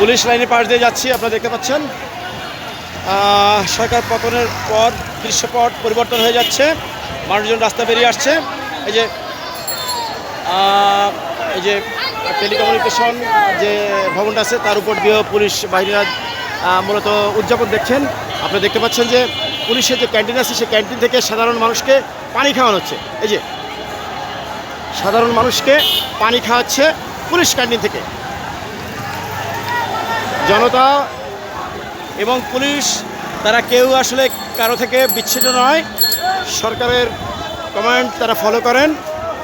Police লাইনের পাশ দিয়ে যাচ্ছি, আপনারা দেখতে পাচ্ছেন। সরকার পতনের পর দৃশ্যপট পরিবর্তন হয়ে যাচ্ছে। মানুষজন রাস্তা বেরিয়ে আসছে। এই যে এই যে টেলিকমিউনিকেশন যে ভবনটা আছে, তার উপর দিয়েও পুলিশ বাহিনীরা মূলত উদযাপন দেখছেন। আপনি দেখতে পাচ্ছেন যে পুলিশের যে ক্যান্টিন আছে, সেই ক্যান্টিন থেকে সাধারণ মানুষকে পানি খাওয়ানো হচ্ছে। এই যে, সাধারণ মানুষকে পানি খাওয়াচ্ছে পুলিশ ক্যান্টিন থেকে। জনতা এবং পুলিশ, তারা কেউ আসলে কারও থেকে বিচ্ছিন্ন নয়। সরকারের কমান্ড তারা ফলো করেন।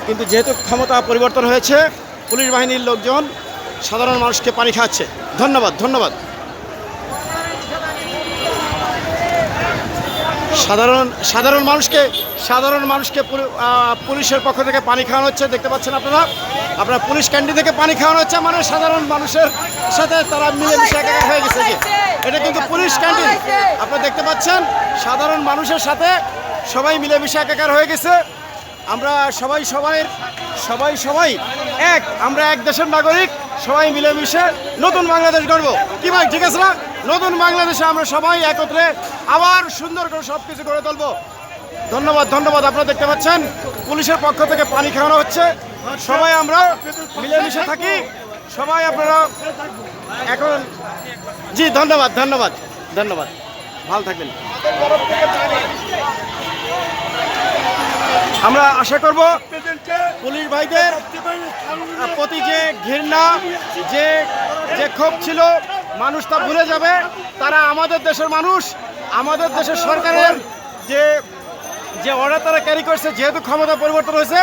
কিন্তু যেহেতু ক্ষমতা পরিবর্তন হয়েছে, পুলিশ বাহিনীর লোকজন সাধারণ মানুষকে পানি খাচ্ছে ধন্যবাদ ধন্যবাদ। সাধারণ সাধারণ মানুষকে সাধারণ মানুষকে পুলি- পুলিশের পক্ষ থেকে পানি খাওয়ানো হচ্ছে। দেখতে পাচ্ছেন আপনারা? আপনারা পুলিশ ক্যান্টিন থেকে পানি খাওয়ানো হচ্ছে। মানে সাধারণ মানুষের সাথে তারা মিলেমিশে একাকার হয়ে গেছে যে এটা কিন্তু পুলিশ ক্যান্টিন আপনারা দেখতে পাচ্ছেন? সাধারণ মানুষের সাথে সবাই মিলেমিশে একাকার হয়ে গেছে। আমরা সবাই সবাই সবাই সবাই এক। আমরা এক দেশের নাগরিক, সবাই মিলেমিশে নতুন বাংলাদেশ গড়ব। কি ভাই, ঠিক আছে না? নতুন বাংলাদেশে আমরা সবাই একত্রে আবার সুন্দর করে সব কিছু গড়ে তুলবো। ধন্যবাদ ধন্যবাদ। আপনারা দেখতে পাচ্ছেন, পুলিশের পক্ষ থেকে পানি খাওয়ানো হচ্ছে। সবাই আমরা মিলেমিশে থাকি। সবাই আপনারা এখন জি, ধন্যবাদ ধন্যবাদ ধন্যবাদ। ভালো থাকবেন। আমরা আশা করব পুলিশ ভাইদের প্রতি যে ঘৃণা, যে যে ক্ষোভ ছিল মানুষ তা ভুলে যাবে। তারা আমাদের দেশের মানুষ, আমাদের দেশের সরকারের যে যে অর্ডার তারা ক্যারি করছে, যেহেতু ক্ষমতা পরিবর্তন হয়েছে